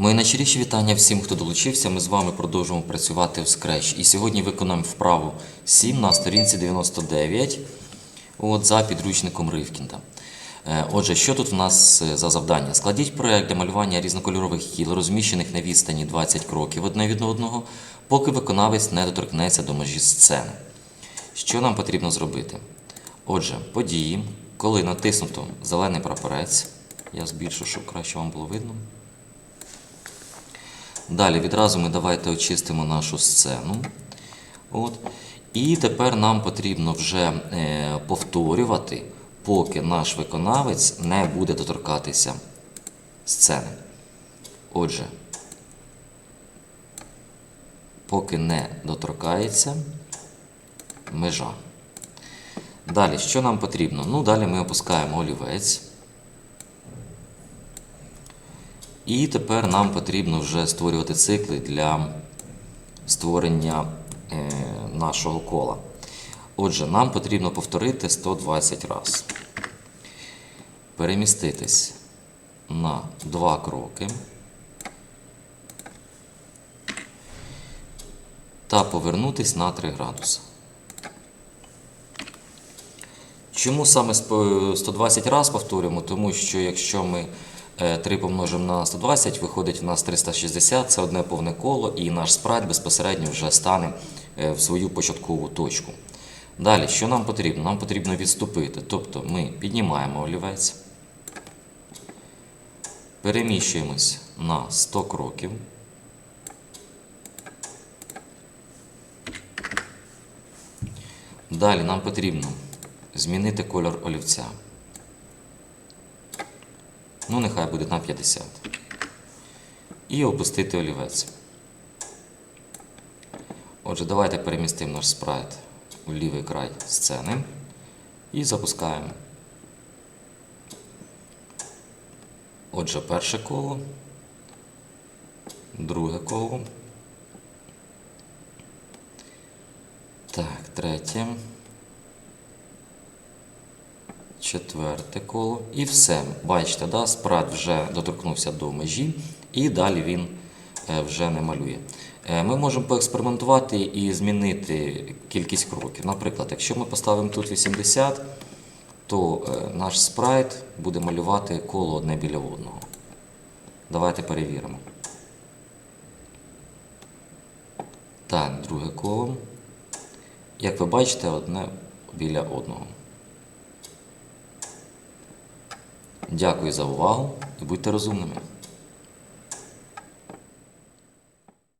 Мої найщиріші вітання всім, хто долучився. Ми з вами продовжуємо працювати в Scratch. І сьогодні виконаємо вправу 7 на сторінці 99 от, за підручником Ривкінда. Е, Отже, що тут у нас е, за завдання? Складіть проект для малювання різнокольорових кіл, розміщених на відстані 20 кроків одне від одного, поки виконавець не доторкнеться до межі сцени. Що нам потрібно зробити? Отже, події, коли натиснуто зелений прапорець, я збільшу, щоб краще вам було видно. Далі відразу ми давайте очистимо нашу сцену. От. І тепер нам потрібно вже е, повторювати, поки наш виконавець не буде доторкатися сцени. Отже, поки не доторкається межа. Далі, що нам потрібно? Ну, далі ми опускаємо олівець. І тепер нам потрібно вже створювати цикли для створення е, нашого кола. Отже, нам потрібно повторити 120 разів. Переміститись на 2 кроки. Та повернутись на 3 градуси. Чому саме 120 разів повторюємо? Тому що якщо ми 3 помножимо на 120, виходить у нас 360, це одне повне коло, і наш спрайт безпосередньо вже стане е, в свою початкову точку. Далі, що нам потрібно? Нам потрібно відступити. Тобто ми піднімаємо олівець, переміщуємось на 100 кроків. Далі нам потрібно змінити кольор олівця. Ну, нехай буде на 50. І опустити олівець. Отже, давайте перемістимо наш спрайт в лівий край сцени і запускаємо. Отже, перше коло, друге коло. Так, третє. Четверте коло. І все. Бачите, да, спрайт вже доторкнувся до межі, і далі він е, вже не малює. Е, Ми можемо поекспериментувати і змінити кількість кроків. Наприклад, якщо ми поставимо тут 80, то е, наш спрайт буде малювати коло одне біля одного. Давайте перевіримо. Так, друге коло. Як ви бачите, одне біля одного. Дякую за увагу і будьте розумними.